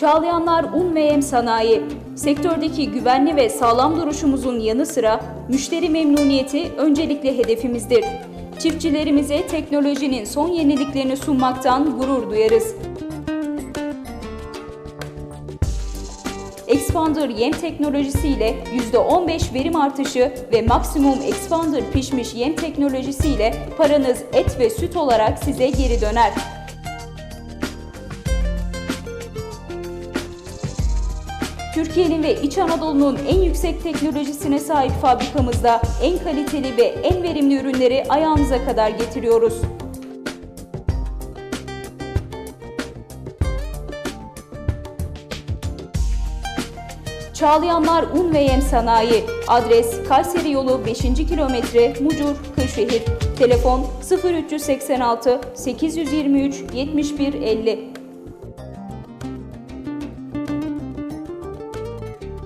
Çağlayanlar Un ve Yem Sanayi, sektördeki güvenli ve sağlam duruşumuzun yanı sıra müşteri memnuniyeti öncelikli hedefimizdir. Çiftçilerimize teknolojinin son yeniliklerini sunmaktan gurur duyarız. Expander yem teknolojisiyle %15 verim artışı ve maksimum Expander pişmiş yem teknolojisiyle paranız et ve süt olarak size geri döner. Türkiye'nin ve İç Anadolu'nun en yüksek teknolojisine sahip fabrikamızda en kaliteli ve en verimli ürünleri ayağınıza kadar getiriyoruz. Çağlayanlar Un ve Yem Sanayi. Adres Kayseri Yolu 5. kilometre Mucur, Kırşehir. Telefon 0386 823 7150.